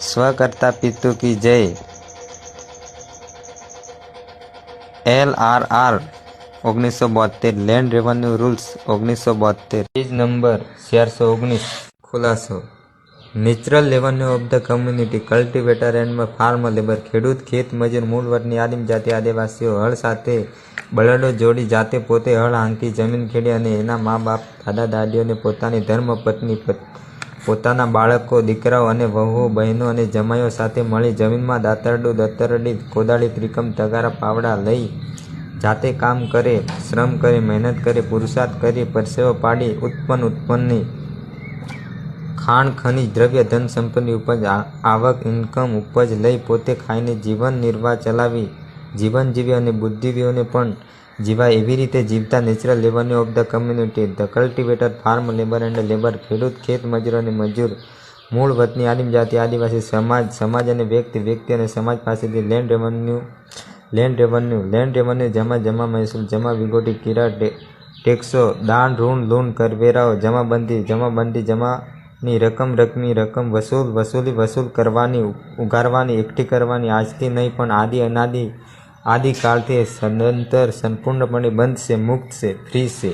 સ્વકર્તા પિતુ કી જય. L R R, ઓગણીસો બોતેર લેન્ડ રેવન્યુ રૂલ્સ, ઓગણીસો બોતેર પેજ નંબર ચારસો ઓગણીસ, ખુલાસો. Natural revenue of the community cultivator and farm labour, ખેડૂત, ખેત, મજૂર, મૂળ વર્ગની આદિમ જાતિ, આદિવાસીઓ, હળ સાથે બળદો જોડી જાતે પોતે હળ હાંકી જમીન ખેડી અને એના મા બાપ, દાદા, દાદીઓને પોતાની ધર્મપત્ની પત- પોતાના બાળકો, દીકરાઓ અને વહુઓ, બહેનો અને જમાઈઓ સાથે મળી જમીનમાં દાતરડું, દતરડી કોદાળી ત્રિકમ, તગારા, પાવડા લઈ જાતે કામ કરે, શ્રમ કરે, મહેનત કરે, પુરુષાર્થ કરી, પરસેવો પાડી, ઉત્પન્ન, ઉત્પન્નની ખાણ, ખનિજ, દ્રવ્ય, ધન, સંપત્તિ, ઉપજ આવક ઇન્કમ ઉપજ લઈ પોતે ખાઈને જીવન, નિર્વાહ ચલાવી જીવન જીવી અને બુદ્ધિજીવીઓને પણ જીવાય એવી રીતે જીવતા natural revenue of the community the cultivator farm labour and labour ખેડૂત, ખેત મજૂર અને મજૂર, મૂળ વતની આદિમ જાતિ, આદિવાસી સમાજ સમાજ અને વ્યક્તિ વ્યક્તિ અને સમાજ પાસેથી land revenue land revenue land revenue જમા જમા મહેસૂલ, જમા વિગોટી કિરા ટેક્સો, દાન, ઋણ લૂણ કરવેરાઓ, જમાબંધી જમાબંધી જમાની રકમ, રકમી રકમ, વસૂલ, વસૂલી, વસૂલ કરવાની, ઉગારવાની, એકઠી કરવાની, આજથી નહીં પણ આદિ, અનાદિ આદિકાળથી સદંતર સંપૂર્ણપણે બંધ છે મુક્ત છે ફ્રી છે.